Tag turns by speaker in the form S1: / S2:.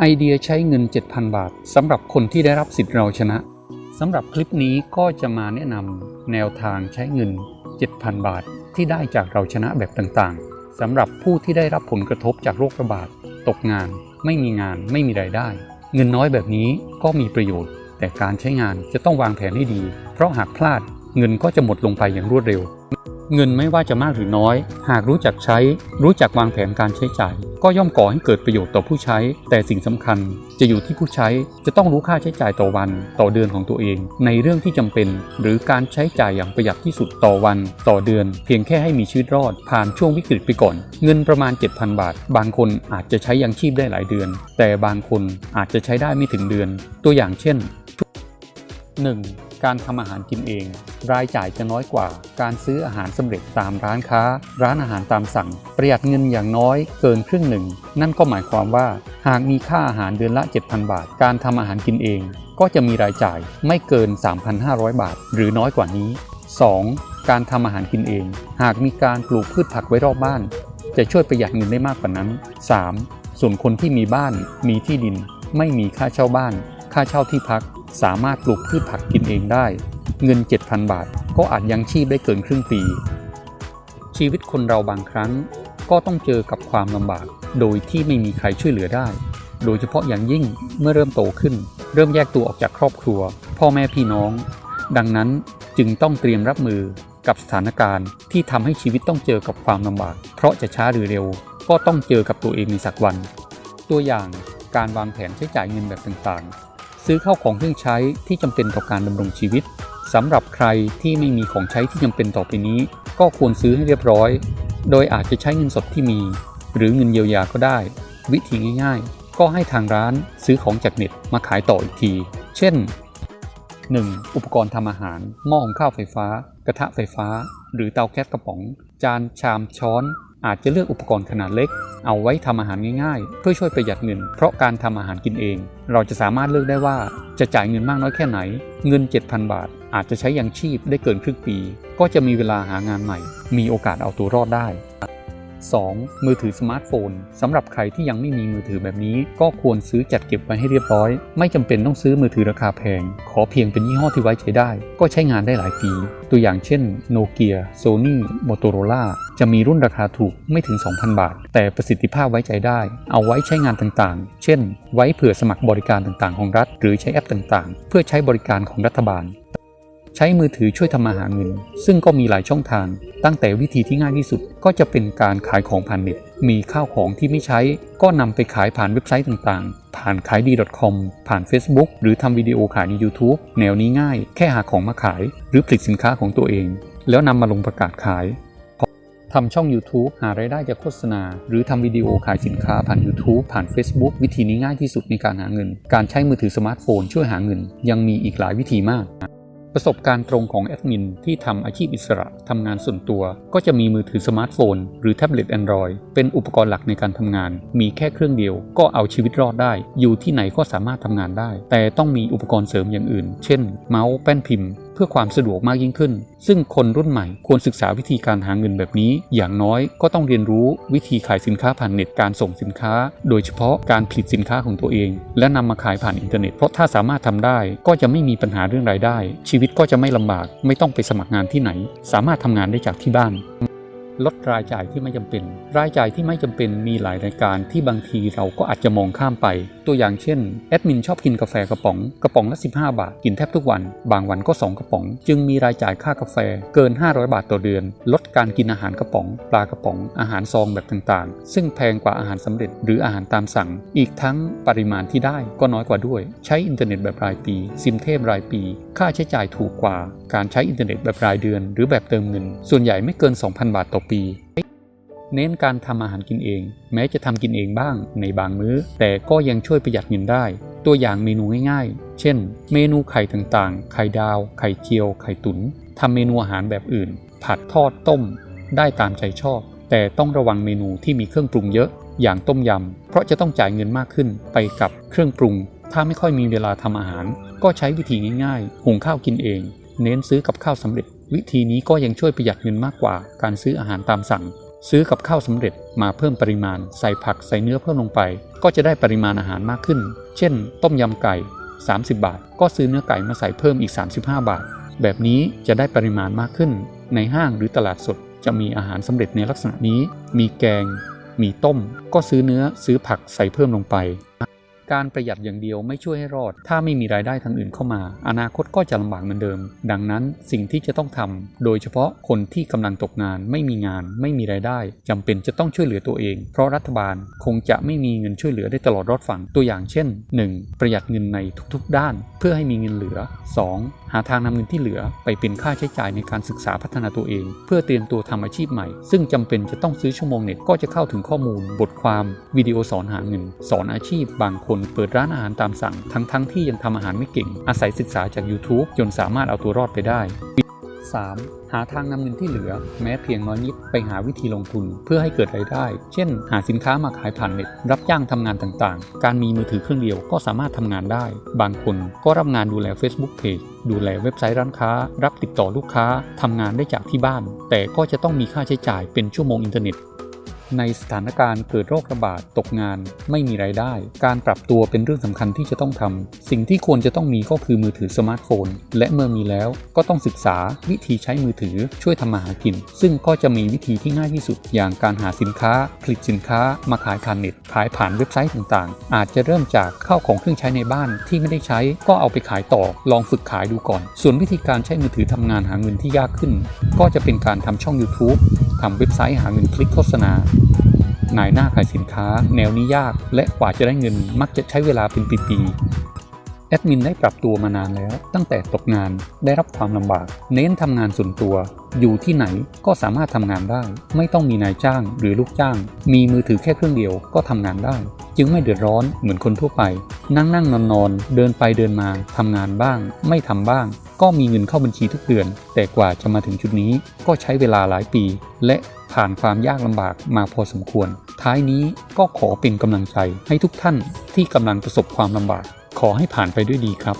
S1: ไอเดียใช้เงิน 7,000 บาทสำหรับคนที่ได้รับสิทธิ์เราชนะสำหรับคลิปนี้ก็จะมาแนะนำแนวทางใช้เงิน 7,000 บาท ที่ได้จากเราชนะแบบต่างๆสำหรับผู้ที่ได้รับผลกระทบจากโรคระบาด ตกงาน ไม่มีงาน ไม่มีรายได้ เงินน้อยแบบนี้ก็มีประโยชน์ แต่การใช้งานจะต้องวางแผนให้ดี เพราะหากพลาดเงินก็จะหมดลงไปอย่างรวดเร็ว เงินไม่ว่าจะมากหรือน้อย หากรู้จักใช้ รู้จักวางแผนการใช้จ่าย ก็ย่อมก่อให้เกิดประโยชน์ต่อผู้ใช้ แต่สิ่งสำคัญ จะอยู่ที่ผู้ใช้จะต้องรู้ค่าใช้จ่ายต่อวัน ต่อเดือนของตัวเอง ในเรื่องที่จำเป็น หรือการใช้จ่ายอย่างประหยัดที่สุดต่อวัน ต่อเดือน เพียงแค่ให้มีชีวิตรอด ผ่านช่วงวิกฤตไปก่อน เงินประมาณ 7,000 บาท บางคนอาจจะใช้ยังชีพได้หลายเดือน แต่บางคนอาจจะใช้ได้ไม่ถึงเดือน ตัวอย่างเช่น 1. การทำอาหารกินเอง รายจ่ายจะน้อยกว่า การซื้ออาหารสำเร็จตามร้านค้า ร้านอาหารตามสั่ง ประหยัดเงินอย่างน้อยเกินครึ่งหนึ่ง นั่นก็หมายความว่า หากมีค่าอาหารเดือนละ 7,000 บาท การทำอาหารกินเอง ก็จะมีรายจ่ายไม่เกิน 3,500 บาท หรือน้อยกว่านี้ 2. การทำอาหารกินเอง หากมีการปลูกพืชผักไว้รอบบ้าน จะช่วยประหยัดเงินได้มากกว่านั้น 3. ส่วนคนที่มีบ้าน มีที่ดิน ไม่มีค่าเช่าบ้าน ค่าเช่าที่พัก สามารถปลูกพืชผักกินเองได้ เงิน 7,000 บาท ก็อาจยังชีพได้เกินครึ่งปี ชีวิตคนเราบางครั้ง ก็ต้องเจอกับความลำบาก โดยที่ไม่มีใครช่วยเหลือได้ โดยเฉพาะอย่างยิ่งเมื่อเริ่มโตขึ้น เริ่มแยกตัวออกจากครอบครัว พ่อแม่พี่น้อง ดังนั้นจึงต้องเตรียมรับมือกับสถานการณ์ที่ทำให้ชีวิตต้องเจอกับความลำบาก เพราะจะช้าหรือเร็ว ก็ต้องเจอกับตัวเองในสักวัน ตัวอย่างการวางแผนใช้จ่ายเงินแบบต่างๆ ซื้อเข้าของเครื่องใช้ที่จำเป็นต่อการดำรงชีวิต สำหรับใครที่ไม่มีของใช้ที่จำเป็นต่อไปนี้ ก็ควรซื้อให้เรียบร้อย โดยอาจจะใช้เงินสดที่มี หรือเงินเยียวยาก็ได้ วิธีง่าย ๆ ก็ให้ทางร้านซื้อของจากเน็ตมาขายต่ออีกที เช่น 1. อุปกรณ์ทำอาหาร หม้อหุงข้าวไฟฟ้า กระทะไฟฟ้า หรือเตาแก๊สกระป๋อง จานชามช้อน อาจจะเลือกอุปกรณ์ขนาดเล็ก เอาไว้ทำอาหารง่ายๆ เพื่อช่วยประหยัดเงิน เพราะการทำอาหารกินเอง เราจะสามารถเลือกได้ว่าจะจ่ายเงินมากน้อยแค่ไหน เงิน 7,000 บาท อาจจะใช้ยังชีพได้เกินครึ่งปี ก็จะมีเวลาหางานใหม่ มีโอกาสเอาตัวรอดได้ 2. มือถือสมาร์ทโฟนสำหรับใครที่ยังไม่มีมือถือแบบนี้ ก็ควรซื้อจัดเก็บไว้ให้เรียบร้อย ไม่จำเป็นต้องซื้อมือถือราคาแพง ขอเพียงเป็นยี่ห้อที่ไว้ใจได้ ก็ใช้งานได้หลายปี ตัวอย่างเช่นโนเกียโซนี่มอโตโรล่าจะมีรุ่นราคาถูกไม่ถึง 2,000 บาท แต่ประสิทธิภาพไว้ใจได้ เอาไว้ใช้งานต่างๆ เช่น ไว้เผื่อสมัครบริการต่างๆ ของรัฐ หรือใช้แอปต่างๆ เพื่อใช้บริการของรัฐบาล ใช้มือถือช่วยทำมาหาเงิน ซึ่งก็มีหลายช่องทาง ตั้งแต่วิธีที่ง่ายที่สุดก็จะเป็นการขายของผ่านเน็ต มีข้าวของที่ไม่ใช้ ก็นำไปขายผ่านเว็บไซต์ต่างๆ ผ่านขายดี .com ผ่าน Facebook หรือทำวิดีโอขายใน YouTube แนวนี้ง่าย แค่หาของมาขาย หรือผลิตสินค้าของตัวเอง แล้วนำมาลงประกาศขายทำช่อง YouTube หารายได้จากโฆษณา หรือทำวิดีโอขายสินค้าผ่าน YouTube ผ่าน Facebook วิธีนี้ง่ายที่สุดในการหาเงิน การใช้มือถือสมาร์ทโฟนช่วยหาเงิน ยังมีอีกหลายวิธีมาก ประสบการณ์ตรงของแอดมินที่ทำอาชีพอิสระทำงานส่วนตัว ก็จะมีมือถือสมาร์ทโฟน หรือแท็บเล็ต Android เป็นอุปกรณ์หลักในการทำงาน มีแค่เครื่องเดียว ก็เอาชีวิตรอดได้ อยู่ที่ไหนก็สามารถทำงานได้ แต่ต้องมีอุปกรณ์เสริมอย่างอื่น เช่น เมาส์แป้นพิมพ์ เพื่อความสะดวกมากยิ่งขึ้น ซึ่งคนรุ่นใหม่ควรศึกษาวิธีการหาเงินแบบนี้ อย่างน้อยก็ต้องเรียนรู้วิธีขายสินค้าผ่านเน็ตการส่งสินค้า โดยเฉพาะการผลิตสินค้าของตัวเอง และนำมาขายผ่านอินเทอร์เน็ตเพราะถ้าสามารถทำได้ก็จะไม่มีปัญหาเรื่องรายได้ ชีวิตก็จะไม่ลำบากไม่ต้องไปสมัครงานที่ไหน สามารถทำงานได้จากที่บ้านลดรายจ่ายที่ไม่จำเป็น รายจ่ายที่ไม่จำเป็นมีหลายรายการที่บางทีเราก็อาจจะมองข้ามไป ตัวอย่างเช่นแอดมินชอบกินกาแฟกระป๋อง กระป๋องละ 15 บาท กินแทบทุกวัน บางวันก็ 2 กระป๋อง จึงมีรายจ่ายค่ากาแฟเกิน 500 บาทต่อเดือน ลดการกินอาหารกระป๋อง ปลากระป๋อง อาหารซองแบบต่างๆ ซึ่งแพงกว่าอาหารสำเร็จหรืออาหารตามสั่ง อีกทั้งปริมาณที่ได้ก็น้อยกว่าด้วย ใช้อินเทอร์เน็ตแบบรายปี ซิมเทพรายปี ค่าใช้จ่ายถูกกว่า การใช้อินเทอร์เน็ตแบบรายเดือน หรือแบบเติมเงิน ส่วนใหญ่ไม่เกิน 2,000 บาทต่อปี เน้นการทำอาหารกินเอง แม้จะทำกินเองบ้างในบางมื้อ แต่ก็ยังช่วยประหยัดเงินได้ ตัวอย่างเมนูง่ายๆ เช่น เมนูไข่ต่างๆ ไข่ดาว ไข่เจียว ไข่ตุน๋นทำเมนูอาหารแบบอื่น ผัดทอดต้ม ได้ตามใจชอบ แต่ต้องระวังเมนูที่มีเครื่องปรุงเยอะ อย่างต้มยำ เพราะจะต้องจ่ายเงินมากขึ้นไปกับเครื่องปรุง ถ้าไม่ค่อยมีเวลาทำอาหาร ก็ใช้วิธีง่ายๆ หุงข้าวกินเอง เน้นซื้อกับข้าวสำเร็จ วิธีนี้ก็ยังช่วยประหยัดเงินมากกว่าการซื้ออาหารตามสั่ง ซื้อกับข้าวสำเร็จมาเพิ่มปริมาณ ใส่ผักใส่เนื้อเพิ่มลงไป ก็จะได้ปริมาณอาหารมากขึ้น เช่น ต้มยำไก่ 30 บาท ก็ซื้อเนื้อไก่มาใส่เพิ่มอีก 35 บาท แบบนี้จะได้ปริมาณมากขึ้น ในห้างหรือตลาดสด จะมีอาหารสำเร็จในลักษณะนี้ มีแกง มีต้ม ก็ซื้อเนื้อซื้อผักใส่เพิ่มลงไป การประหยัดอย่างเดียวไม่ช่วยให้รอด ถ้าไม่มีรายได้ทางอื่นเข้ามา อนาคตก็จะลำบากเหมือนเดิม ดังนั้นสิ่งที่จะต้องทำโดยเฉพาะคนที่กำลังตกงาน ไม่มีงาน ไม่มีรายได้จำเป็นจะต้องช่วยเหลือตัวเอง เพราะรัฐบาลคงจะไม่มีเงินช่วยเหลือได้ตลอดรอดฝั่งตัวอย่างเช่น 1. ประหยัดเงินในทุกๆ ด้าน เพื่อให้มีเงินเหลือ 2. หาทางนำเงินที่เหลือไปเป็นค่าใช้จ่ายในการศึกษาพัฒนาตัวเอง เพื่อเตรียมตัวทำอาชีพใหม่ ซึ่งจำเป็นจะต้องซื้อชั่วโมงเน็ตก็จะเข้าถึงข้อมูล บทความวิดีโอสอนหาเงิน สอนอาชีพบางคนเปิดร้านอาหารตามสั่ง ทั้งๆทที่ยังทำอาหารไม่เก่ง อาศัยศึกษาจาก YouTube จนสามารถเอาตัวรอดไปได้ 3. หาทางนำเงินที่เหลือ แม้เพียงน้อยนิดไปหาวิธีลงทุนเพื่อให้เกิดรายได้ เช่น หาสินค้ามาขายผ่านเน็ต รับจ้างทำงานต่างๆ การมีมือถือเครื่องเดียวก็สามารถทำงานได้ บางคนก็รับงานดูแล Facebook Page ดูแลเว็บไซต์ร้านค้า รับติดต่อลูกค้าทำงานได้จากที่บ้าน แต่ก็จะต้องมีค่าใช้จ่ายเป็นชั่วโมงอินเทอร์เน็ต ในสถานการณ์เกิดโรคระบาดตกงาน ไม่มีไรายได้ การปรับตัวเป็นเรื่องสำคัญที่จะต้องทำสิ่งที่ควรจะต้องมีก็คือมือถือสมาร์ทโฟน และเมื่อมีแล้วก็ต้องศึกษาวิธีใช้มือถือช่วยทำมาหากิน ซึ่งก็จะมีวิธีที่ง่ายที่สุด อย่างการหาสินค้า ผลิตสินค้า มาขายผ่านเน็ต ขายผ่านเว็บไซต์ต่างๆ อาจจะเริ่มจากเข้าของเครื่องใช้ในบ้านที่ไม่ได้ใช้ก็เอาไปขายต่อ ลองฝึกขายดูก่อน ส่วนวิธีการใช้มือถือทำงานหาเงินที่ยากขึ้น ก็จะเป็นการทำช่อง YouTube ทำเว็บไซต์หาเงินคลิกโฆษณานายหน้าขายสินค้า แนวนี้ยาก และกว่าจะได้เงินมักจะใช้เวลาเป็นปีๆแอดมินได้ปรับตัวมานานแล้ว ตั้งแต่ตกงานได้รับความลำบาก เน้นทำงานส่วนตัว อยู่ที่ไหนก็สามารถทำงานได้ ไม่ต้องมีนายจ้างหรือลูกจ้าง มีมือถือแค่เครื่องเดียวก็ทำงานได้ จึงไม่เดือดร้อนเหมือนคนทั่วไป นั่งนั่งนอนนอนเดินไปเดินมาทำงานบ้าง ไม่ทำบ้าง ก็มีเงินเข้าบัญชีทุกเดือน แต่กว่าจะมาถึงจุดนี้ก็ใช้เวลาหลายปี และผ่านความยากลำบากมาพอสมควร ท้ายนี้ก็ขอเป็นกำลังใจให้ทุกท่านที่กำลังประสบความลำบาก ขอให้ผ่านไปด้วยดีครับ